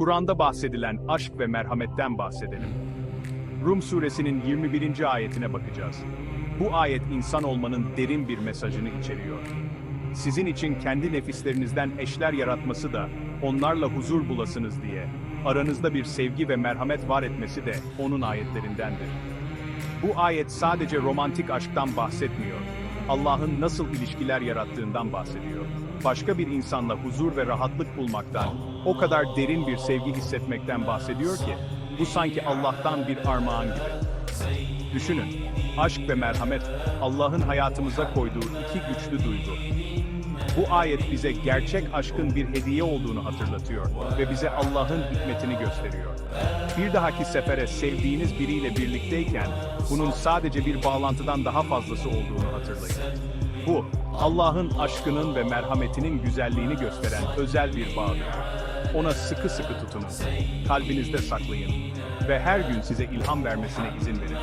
Kur'an'da bahsedilen aşk ve merhametten bahsedelim. Rum suresinin 21. ayetine bakacağız. Bu ayet insan olmanın derin bir mesajını içeriyor. Sizin için kendi nefislerinizden eşler yaratması da onlarla huzur bulasınız diye aranızda bir sevgi ve merhamet var etmesi de onun ayetlerindendir. Bu ayet sadece romantik aşktan bahsetmiyor. Allah'ın nasıl ilişkiler yarattığından bahsediyor. Başka bir insanla huzur ve rahatlık bulmaktan, o kadar derin bir sevgi hissetmekten bahsediyor ki, bu sanki Allah'tan bir armağan gibi. Düşünün, aşk ve merhamet, Allah'ın hayatımıza koyduğu iki güçlü duygu. Bu ayet bize gerçek aşkın bir hediye olduğunu hatırlatıyor ve bize Allah'ın hikmetini gösteriyor. Bir dahaki sefere sevdiğiniz biriyle birlikteyken bunun sadece bir bağlantıdan daha fazlası olduğunu hatırlayın. Bu, Allah'ın aşkının ve merhametinin güzelliğini gösteren özel bir bağdır. Ona sıkı sıkı tutunun, kalbinizde saklayın ve her gün size ilham vermesine izin verin.